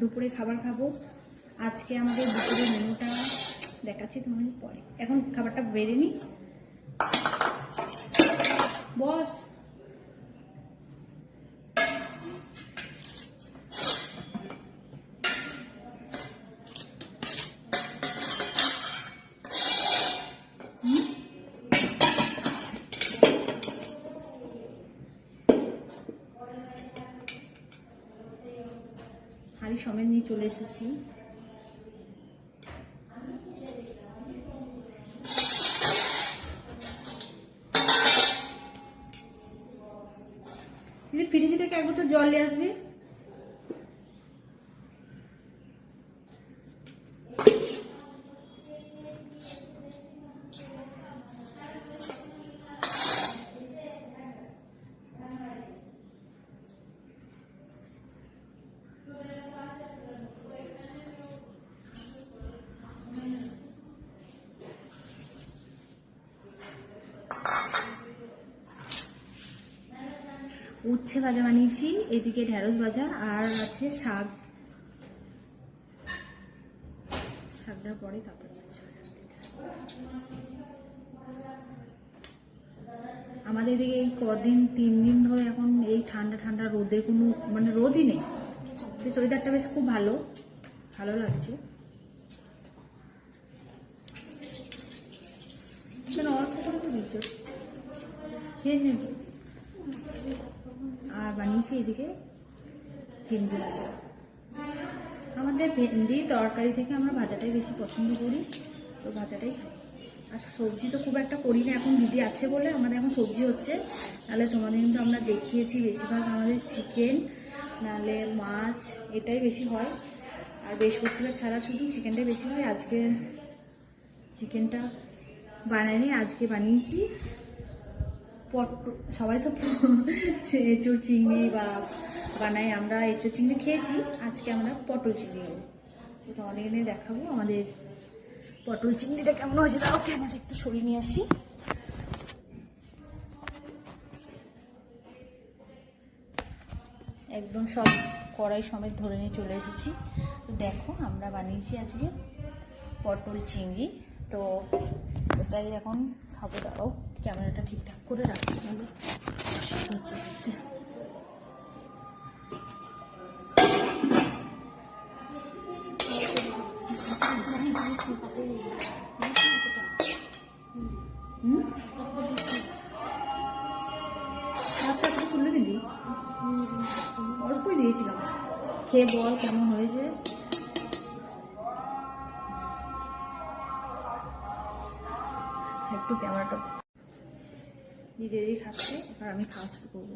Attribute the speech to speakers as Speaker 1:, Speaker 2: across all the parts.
Speaker 1: দুপুরে খাবার খাব। আজকে আমাদের দুপুরের মেনুটা দেখাচ্ছি তোমাদের পরে। এখন খাবারটা বেড়ে নি বস। হাড়ি সমেত নিয়ে চলে এসেছি। ফ্রিজ থেকে এক বোতল জল নিয়ে আসবে? উচ্ছে ভাজা বানিয়েছি এদিকে ঢেঁড়স ভাজা আর আছে শাক। শাকটা পরে তারপরে। আমাদের এদিকে এই কদিন, তিন দিন ধরে এখন এই ঠান্ডা ঠান্ডা রোদের কোনো মানে রোদই নেই। বেশ বেশ খুব ভালো ভালো লাগছে। কেন অল্প করে তো খেয়ে নেবে আর বানিয়েছি এদিকে ভেন্ডি। ভাজা আমাদের ভেন্ডি তরকারি থেকে আমরা ভাজাটাই বেশি পছন্দ করি, তো ভাজাটাই খাই। আর সবজি তো খুব একটা করি না, এখন দিদি আছে বলে আমাদের এখন সবজি হচ্ছে। নাহলে তোমাদের কিন্তু আমরা দেখিয়েছি বেশিরভাগ আমাদের চিকেন নাহলে মাছ, এটাই বেশি হয়। আর বৃহস্পতিবার ছাড়া শুধু চিকেনটাই বেশি হয়, আজকে চিকেনটা বানাইনি, আজকে বানিয়েছি। পটল সবাই তো এঁচুর চিংড়ি বা বানাই, আমরা এঁচুর চিংড়ি খেয়েছি, আজকে আমরা পটল চিংড়ি খাব। তো তোমাদের এনে দেখাবো, আমাদের পটল চিংড়িটা কেমন হয়েছে তাও ক্যামেরা একটু সরিয়ে নিয়ে আসি। একদম সব কড়াই সমেত ধরে নিয়ে চলে এসেছি। তো দেখো, আমরা বানিয়েছি আজকে পটল চিংড়ি, তো ওটাই এখন খাব দাঁড়াও ক্যামেরাটা ঠিকঠাক করে রাখতে হবে। হচ্ছে তুলে দিবি অল্পই দিয়েছিলাম খেয়ে বল কেমন হয়েছে? একটু ক্যামেরাটা দিদি খাচ্ছে এবার আমি খাওয়া শুরু করব।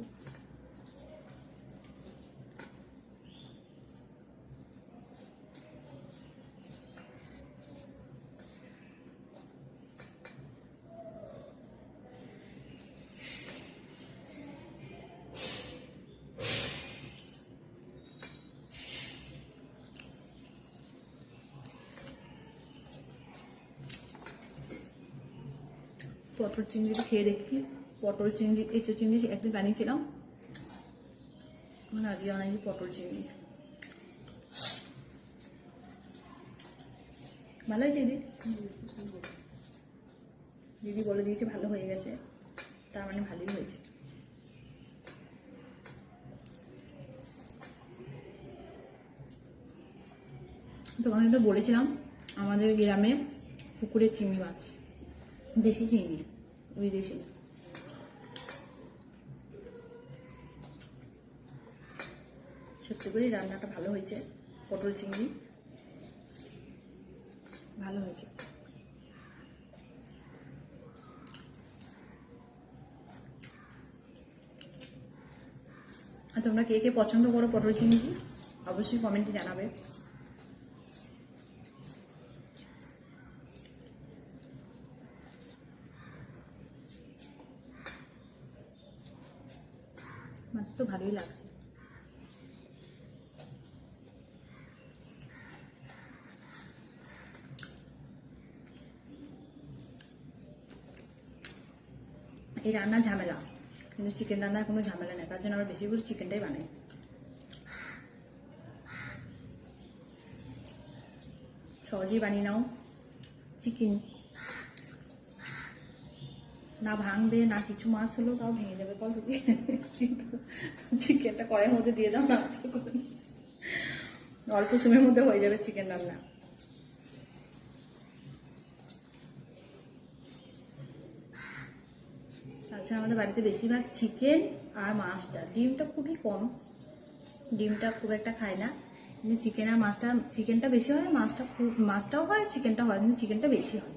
Speaker 1: পটল চিংড়িটা খেয়ে দেখি। পটল চিংড়ি এঁচো চিংড়ি একদিন বানিয়েছিলাম আজকে বানাইছি পটল চিংড়ি। ভালো হয়েছে দিদি? দিদি বলে দিয়েছে ভালো হয়ে গেছে। তার মানে ভালোই হয়েছে। তোমাকে তো বলেছিলাম, আমাদের গ্রামে পুকুরের চিংড়ি মাছ, দেশি চিংড়ি, বিদেশি। না। সত্যি করে রান্নাটা ভালো হয়েছে পটল চিংড়ি। ভালো হয়েছে। আর তোমরা কে কে পছন্দ করো পটল চিংড়ি অবশ্যই কমেন্টে জানাবে। আমার তো ভালোই লাগছে। এই রান্না ঝামেলা। কিন্তু চিকেন রান্নার কোনো ঝামেলা নেই, তার জন্য আমরা বেশি করে চিকেনটাই বানাই। সহজেই বানিয়ে নাও চিকেন না ভাঙবে, না কিছু মাছ হলেও তাও ভেঙে যাবে, কল কিন্তু চিকেনটা কড়াইয়ের মধ্যে দিয়ে দাও, না অল্প সময়ের মধ্যে হয়ে যাবে চিকেন রান্না। তাছাড়া আমাদের বাড়িতে বেশিরভাগ চিকেন আর মাছটা। ডিমটা খুবই কম। ডিমটা খুব একটা খায় না। কিন্তু চিকেন আর মাছটা চিকেনটা বেশি হয়, মাছটা খুব মাছটাও হয় চিকেনটা হয়, কিন্তু চিকেনটা বেশি হয়।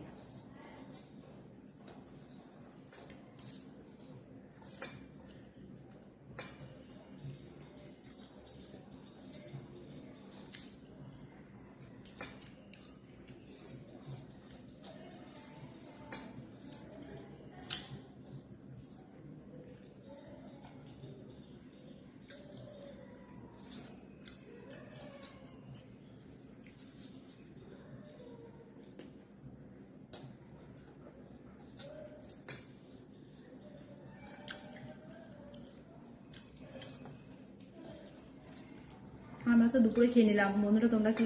Speaker 1: আমরা তো দুপুরে খেয়ে নিলাম। বন্ধুরা, তোমরা কি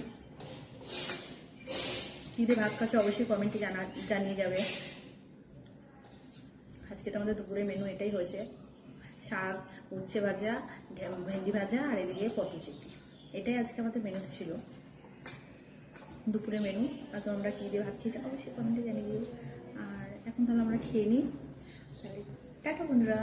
Speaker 1: কি দিয়ে ভাত খাচ্ছ অবশ্যই কমেন্টে জানা জানিয়ে যাবে। আজকে তো আমাদের দুপুরে মেনু এটাই হয়েছে। শাক, উচ্ছে ভাজা ভেন্ডি ভাজা আর এদিকে পটল চিংড়ি এটাই আজকে আমাদের মেনু ছিল। দুপুরে মেনু আর তোমরা কী দিয়ে ভাত খেয়েছো অবশ্যই কমেন্টে জানিয়ে আর এখন তাহলে আমরা খেয়ে নিই। তাহলে টাটা বন্ধুরা।